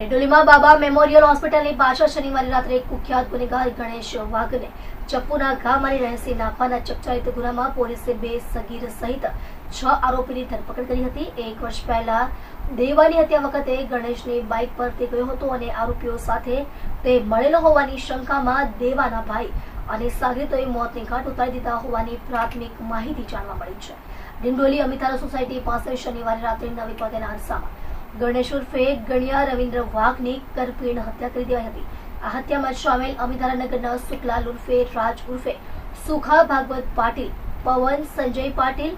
ડોલીમાં બાબા memorial હોસ્પિટલની પાછળ શનિવારે રાત્રે કુખ્યાત ગુનેગાર ગણેશ વાઘને ચપ્પુના ઘા મારી રહેસી નાખવાના ચકચારિત ગુનામાં પોલીસે બે સગીર સહિત છ આરોપીની ધરપકડ કરી હતી. એક વર્ષ પહેલા દેવાની હત્યા વખતે ગણેશની બાઇક પર તે ગયો હતો અને આરોપીઓ સાથે તે મળેલો હોવાની શંકામાં દેવાના ભાઈ અને સાગરીતોએ મોતને ઘાટ ઉતારી દીધા હોવાની પ્રાથમિક માહિતી જાણવા મળી છે. ડિંડોલી અમિતારા સોસાયટી પાસે શનિવારે રાત્રે નવી પદેના અરસામાં ગણેશ ઉર્ફે ગણિયા, રવિન્દ્ર વાઘની કરપીણ હત્યા કરી દેવાઈ હતી. આ હત્યામાં સામેલ અમિતારાનગરના સુખલાલ ઉર્ફે, રાજ ઉર્ફે, સુખા ભાગવત પાટીલ, પવન સંજય પાટીલ,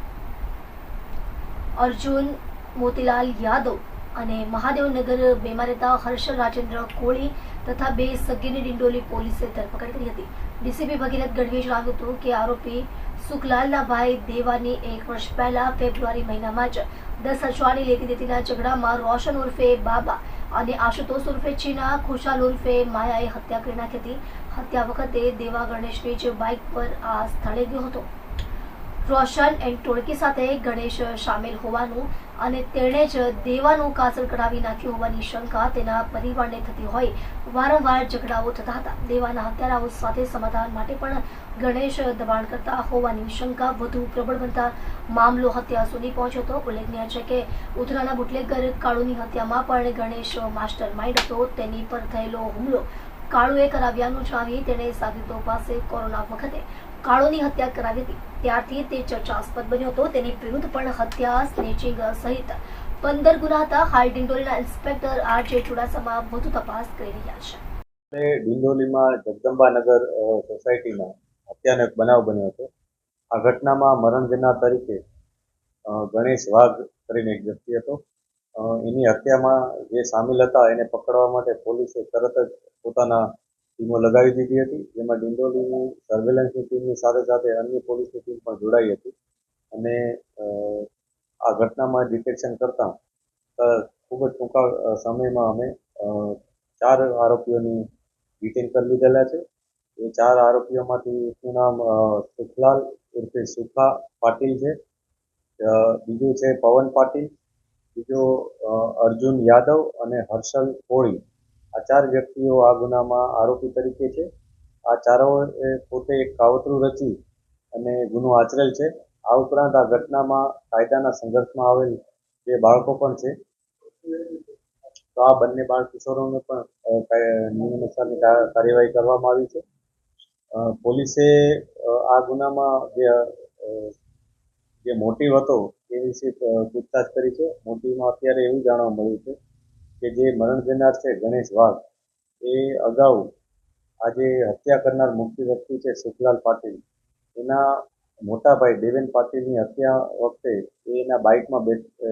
અર્જુન મોતીલાલ યાદવ અને મહાદેવનગર બેમાં રહેતા હર્ષ રાજેન્દ્ર કોળી તથા બે સગીરની ડિંડોલી પોલીસે ધરપકડ કરી હતી ડીસીપી ભગીરથ ગઢવીએ જણાવ્યું હતું કે આરોપી સુખલાલના ભાઈ દેવાની એક વર્ષ પહેલા ફેબ્રુઆરી મહિનામાં જ દસ હજારની લેતી દેતીના ઝઘડામાં રોશન ઉર્ફે બાબા અને આશુતોષ ઉર્ફે ચીના ખુશાલ ઉર્ફે માયાએ હત્યા કરી નાખી હતી હત્યા વખતે દેવા ગણેશની જ બાઇક પર આ સ્થળે ગયો હતો રોશન એન્ડ ટોળકી સાથે ગણેશ સામેલ હોવાનું અને તેણે જ દેવાનું કાસળ કઢાવી નાખ્યું હોવાની શંકા તેના પરિવારને થતી હોય. વારંવાર ઝઘડાઓ થતા હતા. દેવાના હત્યારાઓ સાથે સમાધાન માટે પણ ગણેશ દબાણ કરતા હોવાની શંકા વધુ પ્રબળ બનતા મામલો હત્યા સુધી પહોંચ્યો હતો. ઉલ્લેખનીય છે કે ઉધરાના બુટલેગર કાળુની હત્યામાં પણ ગણેશ માસ્ટર માઇન્ડ હતો. તેની પર થયેલો હુમલો કાળુએ કરાવ્યાનું જણાવી તેણે સાગરીતો પાસે કોરોના વખતે કાળુની હત્યા કરાવી હતી. ત્યારથી તે ચર્ચાસ્પદ બન્યો હતો. તેની વિરુદ્ધ પણ હત્યા સ્નેચિંગ સહિત પંદર ગુના હતા. હાલ ડિંડોલીના ઇન્સ્પેક્ટર આર જે ચુડાસમા વધુ તપાસ કરી રહ્યા છે. આપણે ડિંડોલીમાં જગદંબાનગર સોસાયટીમાં હત્યાનો એક બનાવ બન્યો હતો. આ ઘટનામાં મરણ જનાર તરીકે ગણેશ વાઘ કરીને એક વ્યક્તિ હતો. એની હત્યામાં જે સામેલ હતા એને પકડવા માટે પોલીસે તરત જ પોતાના ટીમો લગાવી દીધી હતી. જેમાં ડિંડોલીની સર્વેલન્સની ટીમની સાથે સાથે અન્ય પોલીસની ટીમ પણ જોડાઈ હતી. અને આ ઘટનામાં ડિટેક્શન કરતાં ખૂબ જ ટૂંકા સમયમાં અમે ચાર આરોપીઓની ડિટેન કરી લીધેલા છે. એ ચાર આરોપીઓમાંથી એકનું નામ સુખલાલ ઉર્ફે સુખા પાટીલ છે. બીજું છે પવન પાટીલ. બીજો અર્જુન યાદવ અને હર્ષલ કોળી. આ ચાર વ્યક્તિઓ આ ગુનામાં આરોપી તરીકે છે. આ ચારોએ પોતે એક કાવતરું રચી અને ગુનો આચરેલ છે. આ ઉપરાંત આ ઘટનામાં કાયદાના સંઘર્ષમાં આવેલ બે બાળકો પણ છે. તો આ બંને બાળ કિશોરોને પણ અ, કાય- નિયમ અનુસારની કા- કાર્યવાહી કરવામાં આવી છે. પોલીસે આ ગુનામાં જે જે મોટિવ હતો એ વિશે પૂછતાછ કરી છે. મોટિવમાં અત્યારે એવું જાણવા મળ્યું છે કે જે મરણ જનાર છે ગણેશ વાઘ, એ અગાઉ આજે હત્યા કરનાર મુખ્ય વ્યક્તિ છે સુખલાલ પાટીલ. એના મોટા ભાઈ દેવેન પાટીલની હત્યા વખતે એ એના બાઇકમાં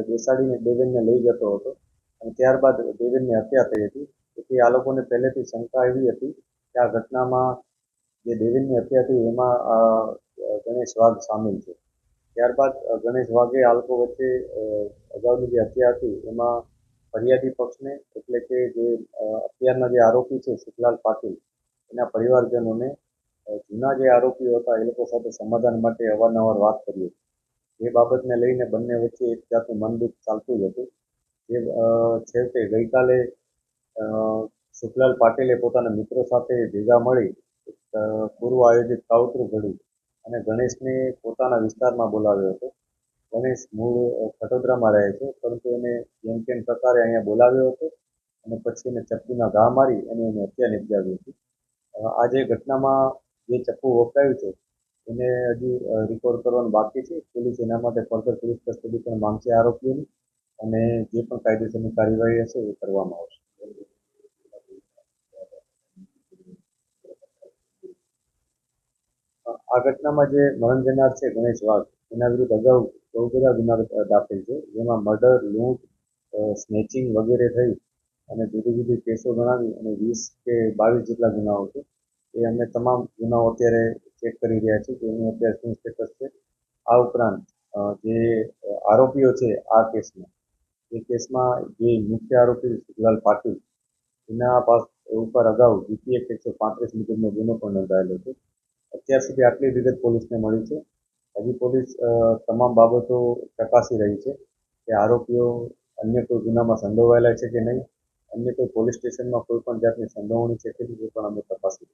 બેસાડીને દેવેનને લઈ જતો હતો અને ત્યારબાદ દેવેનની હત્યા થઈ હતી. તેથી આ લોકોને પહેલેથી શંકા એવી હતી કે આ ઘટનામાં જે દેવેનની હત્યા થઈ એમાં ગણેશ વાઘ સામેલ છે. ત્યારબાદ ગણેશ વાઘે આ લોકો વચ્ચે અગાઉની જે હત્યા હતી એમાં ફરિયાદી પક્ષને એટલે કે જે અત્યારના જે આરોપી છે સુખલાલ પાટીલ, એના પરિવારજનોને જૂના જે આરોપીઓ હતા એ લોકો સાથે સમાધાન માટે અવારનવાર વાત કરી હતી એ બાબતને લઈને બંને વચ્ચે એક જાતનું મનદુખ ચાલતું જ હતું. જે છેવટે ગઈકાલે સુખલાલ પાટીલે પોતાના મિત્રો સાથે ભેગા મળી પૂર્વ આયોજિત કાવતરું ઘડ્યું અને ગણેશને પોતાના વિસ્તારમાં બોલાવ્યો હતો. ગણેશ મૂળ ખટોદરામાં રહે છે. પરંતુ એને જેમ તેમ પ્રકારે અહીંયા બોલાવ્યો હતો અને પછી એને ચપ્પુના ઘા મારી અને એને હત્યા નિપજાવી હતી આજે ઘટનામાં જે ચપ્પુ વપરાયું છે, એને હજી રિકોર્ડ કરવાનું બાકી છે. પોલીસ એના માટે ફર્ધર પોલીસ કસ્ટડી પણ માંગશે આરોપીઓની અને જે પણ કાયદેસરની કાર્યવાહી હશે એ કરવામાં આવશે. આ ઘટનામાં જે મરણ જનાર છે ગણેશ વાઘ, એના વિરુદ્ધ અગાઉ બહુ બધા ગુના દાખલ છે. જેમાં મર્ડર, લૂંટ સ્નેચિંગ વગેરે થઈ અને જુદી જુદી કેસો ગણાવી અને વીસ કે બાવીસ જેટલા ગુનાઓ છે. એ અમે તમામ ગુનાઓ અત્યારે ચેક કરી રહ્યા છીએ કે એનું અત્યારે શું સ્ટેટસ છે. આ ઉપરાંત જે આરોપીઓ છે આ કેસમાં, એ કેસમાં જે મુખ્ય આરોપી સુખલાલ પાટીલ, એના પાસ ઉપર અગાઉ જીપીએક એકસો પાંત્રીસ મુજબનો ગુનો પણ નોંધાયેલો છે. અત્યાર સુધી આટલી વિગત પોલીસને મળી છે. હજી પોલીસ તમામ બાબતો ચકાસી રહી છે કે આરોપીઓ અન્ય કોઈ ગુનામાં સંડોવાયેલા છે કે નહીં, અન્ય કોઈ પોલીસ સ્ટેશનમાં કોઈ પણ જાતની સંડોવણી છે કે નહીં, એ પણ અમે તપાસી